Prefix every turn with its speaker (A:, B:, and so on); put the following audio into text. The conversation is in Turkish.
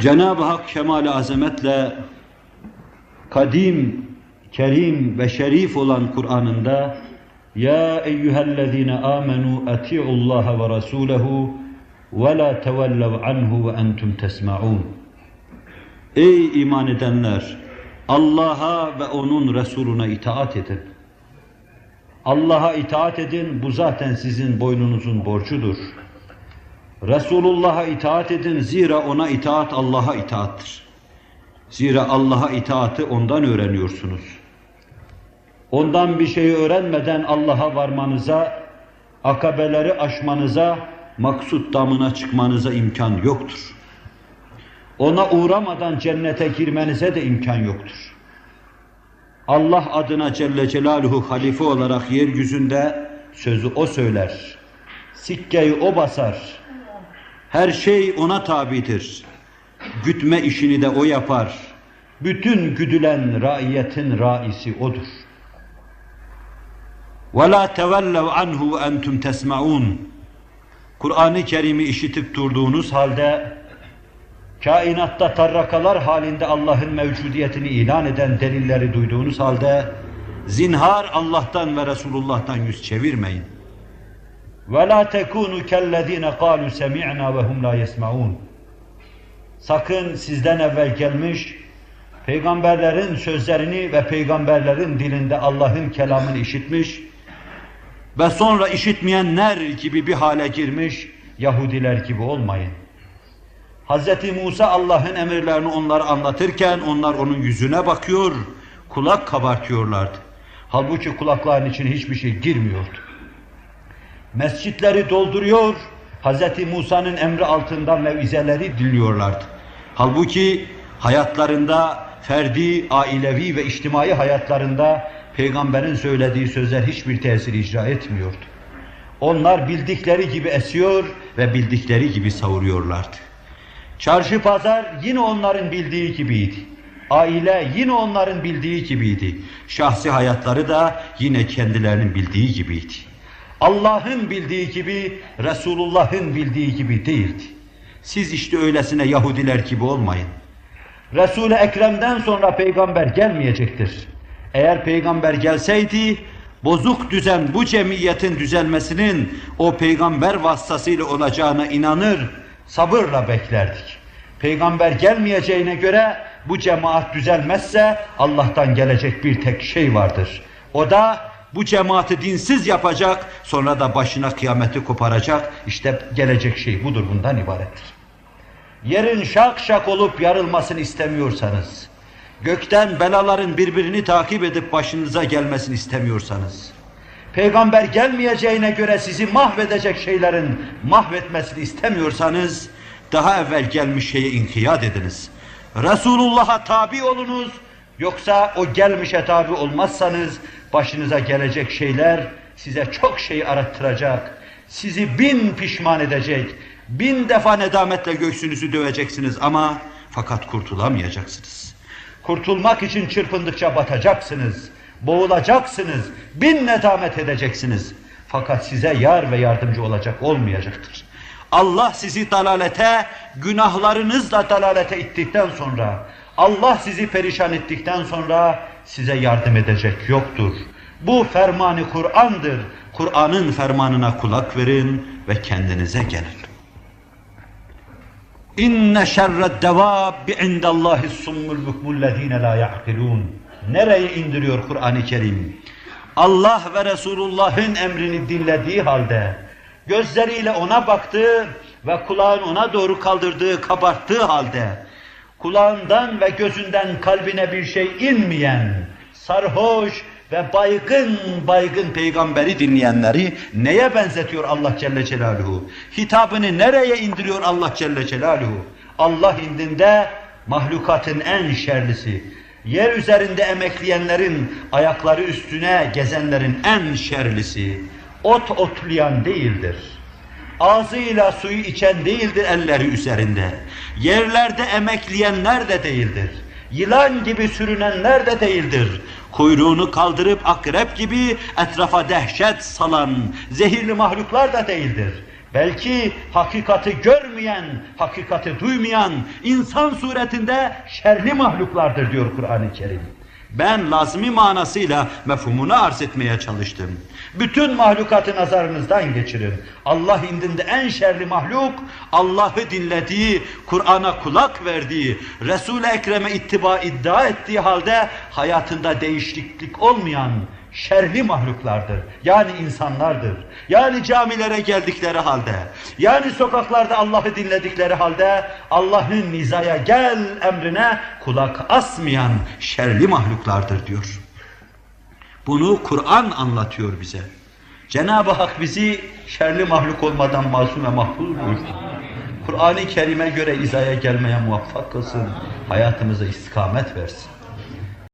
A: Cenab-ı Hak kemal azametle kadim, kerim ve şerif olan Kur'an'ında Ya eyyühellezine amenu ati'ullaha ve rasulehu ve la tevellev anhu ve entum tesma'un Ey iman edenler! Allah'a ve onun Resuluna itaat edin. Allah'a itaat edin, bu zaten sizin boynunuzun borcudur. Resulullah'a itaat edin, zira ona itaat Allah'a itaattır. Zira Allah'a itaatı ondan öğreniyorsunuz. Ondan bir şeyi öğrenmeden Allah'a varmanıza, akabeleri aşmanıza, maksut damına çıkmanıza imkan yoktur. Ona uğramadan cennete girmenize de imkan yoktur. Allah adına Celle Celaluhu halife olarak yeryüzünde sözü o söyler. Sikkeyi o basar. Her şey ona tabidir. Gütme işini de o yapar. Bütün güdülen raiyetin raisi odur. وَلَا تَوَلَّوْ عَنْهُ وَاَنْتُمْ تَسْمَعُونَ Kur'an-ı Kerim'i işitip durduğunuz halde kainatta tarrakalar halinde Allah'ın mevcudiyetini ilan eden delilleri duyduğunuz halde zinhar Allah'tan ve Resulullah'tan yüz çevirmeyin. وَلَا تَكُونُوا كَالَّذ۪ينَ قَالُوا سَمِعْنَا وَهُمْ لَا يَسْمَعُونَ Sakın sizden evvel gelmiş, peygamberlerin sözlerini ve peygamberlerin dilinde Allah'ın kelamını işitmiş ve sonra işitmeyenler gibi bir hale girmiş Yahudiler gibi olmayın. Hz. Musa Allah'ın emirlerini onlara anlatırken onlar onun yüzüne bakıyor, kulak kabartıyorlardı. Halbuki kulakların içine hiçbir şey girmiyordu. Mescitleri dolduruyor, Hz. Musa'nın emri altında mevizeleri dinliyorlardı. Halbuki hayatlarında, ferdi, ailevi ve içtimai hayatlarında peygamberin söylediği sözler hiçbir tesir icra etmiyordu. Onlar bildikleri gibi esiyor ve bildikleri gibi savuruyorlardı. Çarşı pazar yine onların bildiği gibiydi. Aile yine onların bildiği gibiydi. Şahsi hayatları da yine kendilerinin bildiği gibiydi. Allah'ın bildiği gibi, Resulullah'ın bildiği gibi değildi. Siz işte öylesine Yahudiler gibi olmayın. Resul-i Ekrem'den sonra peygamber gelmeyecektir. Eğer peygamber gelseydi, bozuk düzen bu cemiyetin düzelmesinin o peygamber vasıtasıyla olacağına inanır, sabırla beklerdik. Peygamber gelmeyeceğine göre bu cemaat düzelmezse Allah'tan gelecek bir tek şey vardır. O da bu cemaati dinsiz yapacak, sonra da başına kıyameti koparacak. İşte gelecek şey budur, bundan ibarettir. Yerin şak şak olup yarılmasını istemiyorsanız, gökten belaların birbirini takip edip başınıza gelmesini istemiyorsanız, peygamber gelmeyeceğine göre sizi mahvedecek şeylerin mahvetmesini istemiyorsanız, daha evvel gelmiş şeye inkiyat ediniz. Resulullah'a tabi olunuz, yoksa o gelmişe tabi olmazsanız, başınıza gelecek şeyler size çok şey arattıracak, sizi bin pişman edecek, bin defa nedametle göğsünüzü döveceksiniz ama fakat kurtulamayacaksınız. Kurtulmak için çırpındıkça batacaksınız, boğulacaksınız, bin nedamet edeceksiniz. Fakat size yar ve yardımcı olacak olmayacaktır. Allah sizi dalalete, günahlarınızla dalalete ittikten sonra, Allah sizi perişan ettikten sonra size yardım edecek yoktur. Bu fermanı Kur'an'dır. Kur'an'ın fermanına kulak verin ve kendinize gelin. İnne şerred devabbi indallahi summul bukmullezine la ya'kilun. Nereye indiriyor Kur'an-ı Kerim? Allah ve Resulullah'ın emrini dinlediği halde, gözleriyle ona baktığı ve kulağını ona doğru kaldırdığı, kabarttığı halde, kulağından ve gözünden kalbine bir şey inmeyen, sarhoş ve baygın baygın peygamberi dinleyenleri neye benzetiyor Allah Celle Celaluhu? Hitabını nereye indiriyor Allah Celle Celaluhu? Allah indinde mahlukatın en şerlisi, yer üzerinde emekleyenlerin ayakları üstüne gezenlerin en şerlisi, ot otlayan değildir. Ağzıyla suyu içen değildir elleri üzerinde. Yerlerde emekleyenler de değildir. Yılan gibi sürünenler de değildir. Kuyruğunu kaldırıp akrep gibi etrafa dehşet salan zehirli mahluklar da değildir. Belki hakikati görmeyen, hakikati duymayan insan suretinde şerli mahluklardır diyor Kur'an-ı Kerim. Ben lazmi manasıyla mefhumunu arz etmeye çalıştım. Bütün mahlukatı nazarınızdan geçirin. Allah indinde en şerli mahluk, Allah'ı dinlediği, Kur'an'a kulak verdiği, Resul-i Ekrem'e ittiba iddia ettiği halde hayatında değişiklik olmayan şerli mahluklardır. Yani insanlardır. Yani camilere geldikleri halde, yani sokaklarda Allah'ı dinledikleri halde Allah'ın nizaya gel emrine kulak asmayan şerli mahluklardır diyor. Bunu Kur'an anlatıyor bize. Cenab-ı Hak bizi şerli mahluk olmadan masum ve mahfuz buyursun. Kur'an-ı Kerim'e göre izaya gelmeye muvaffak kılsın. Hayatımıza istikamet versin.